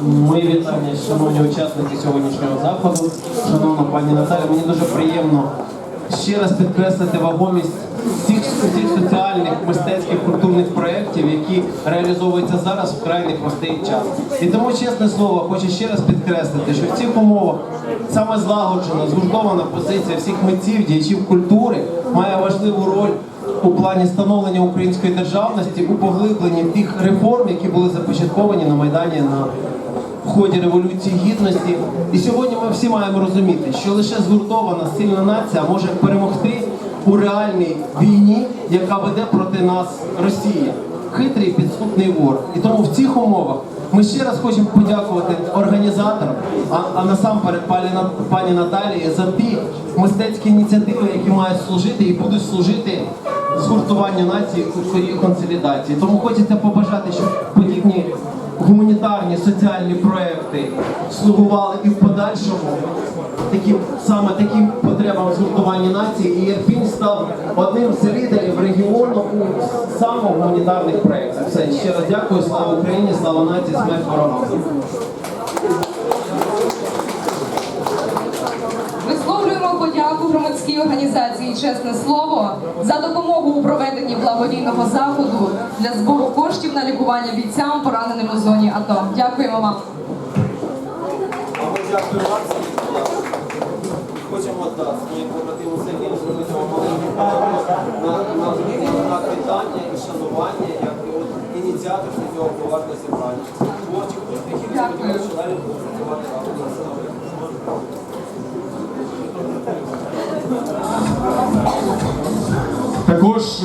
Мої вітання, шановні учасники сьогоднішнього заходу, шановна пані Наталя. Мені дуже приємно ще раз підкреслити вагомість всіх, всіх соціальних, мистецьких, культурних проєктів, які реалізовуються зараз в край непростий час. І тому, чесне слово, хочу ще раз підкреслити, що в цих умовах саме злагоджена, згуртована позиція всіх митців, діячів культури має важливу роль у плані становлення української державності у поглибленні тих реформ, які були започатковані на Майдані на ході Революції Гідності. І сьогодні ми всі маємо розуміти, що лише згуртована сильна нація може перемогти у реальній війні, яка веде проти нас Росія. Хитрий підступний ворог. І тому в цих умовах ми ще раз хочемо подякувати організаторам, а, а насамперед пані, пані Наталії за ті мистецькі ініціативи, які мають служити і будуть служити згуртуванню нації у її консолідації. Тому хочеться побажати, щоб подібні гуманітарні соціальні проекти слугували і в подальшому таким саме таким потребам згуртування нації. І Ірпінь став одним з лідерів регіону у саме гуманітарних проєктах. Все ще раз дякую. Слава Україні, слава нації, смерть ворогам. Подяку громадській організації Чесне слово за допомогу у проведенні благодійного заходу для збору коштів на лікування бійцям, пораненим у зоні АТО. Дякуємо вам. А ми дякуємо вам. Хочемо да, своїм побратимам Сергію зробити на, на, на вітання і шанування, як ініціатор цього поважного зібрання. Творчих успіхів Дякую. будемо працювати разом. Також